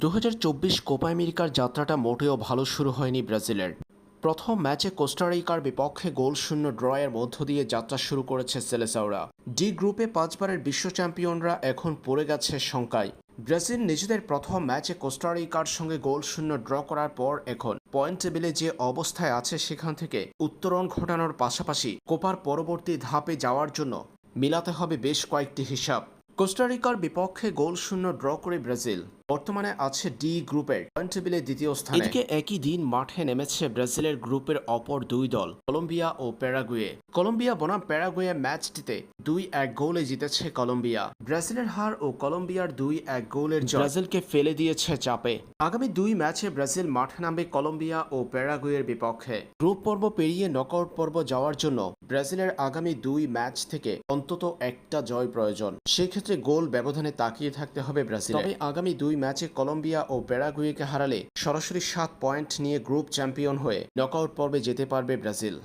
দুহাজার চব্বিশ কোপা আমেরিকার যাত্রাটা মোটেও ভালো শুরু হয়নি ব্রাজিলের। প্রথম ম্যাচে কোস্টারিকার বিপক্ষে গোল শূন্য ড্রয়ের মধ্য দিয়ে যাত্রা শুরু করেছে সেলেসাওরা। ডি গ্রুপে পাঁচবারের বিশ্ব চ্যাম্পিয়নরা এখন পড়ে গেছে শঙ্কায়। ব্রাজিল নিজেদের প্রথম ম্যাচে কোস্টারিকার সঙ্গে গোল শূন্য ড্র করার পর এখন পয়েন্ট টেবিলে যে অবস্থায় আছে সেখান থেকে উত্তরণ ঘটানোর পাশাপাশি কোপার পরবর্তী ধাপে যাওয়ার জন্য মিলাতে হবে বেশ কয়েকটি হিসাব। কোস্টারিকার বিপক্ষে গোল শূন্য ড্র করে ব্রাজিল। বর্তমানে আছে ডি গ্রুপের পয়েন্ট টেবিলে দ্বিতীয় স্থানে। এদিকে একই দিন মাঠে নেমেছে ব্রাজিলের গ্রুপের অপর দুই দল কলম্বিয়া ও প্যারাগুয়ে। কলম্বিয়া বনাম প্যারাগুয়ে ম্যাচটিতে দুই এক গোলে জিতেছে কলম্বিয়া। ব্রাজিলের হার ও কলম্বিয়ার দুই এক গোলের ব্রাজিলকে ফেলে দিয়েছে চাপে। আগামী দুই ম্যাচে ব্রাজিল মাঠে নামবে কলম্বিয়া ও প্যারাগুয়ের বিপক্ষে। গ্রুপ পর্ব পেরিয়ে নকআউট পর্ব যাওয়ার জন্য ব্রাজিলের আগামী দুই ম্যাচ থেকে অন্তত একটা জয় প্রয়োজন। সেক্ষেত্রে গোল ব্যবধানে তাকিয়ে থাকতে হবে ব্রাজিল তবে আগামী দুই ম্যাচে কলম্বিয়া ও প্যারাগুয়েকে হারালে সরাসরি সাত পয়েন্ট নিয়ে গ্রুপ চ্যাম্পিয়ন হয়ে নকআউট পর্বে যেতে পারবে ব্রাজিল।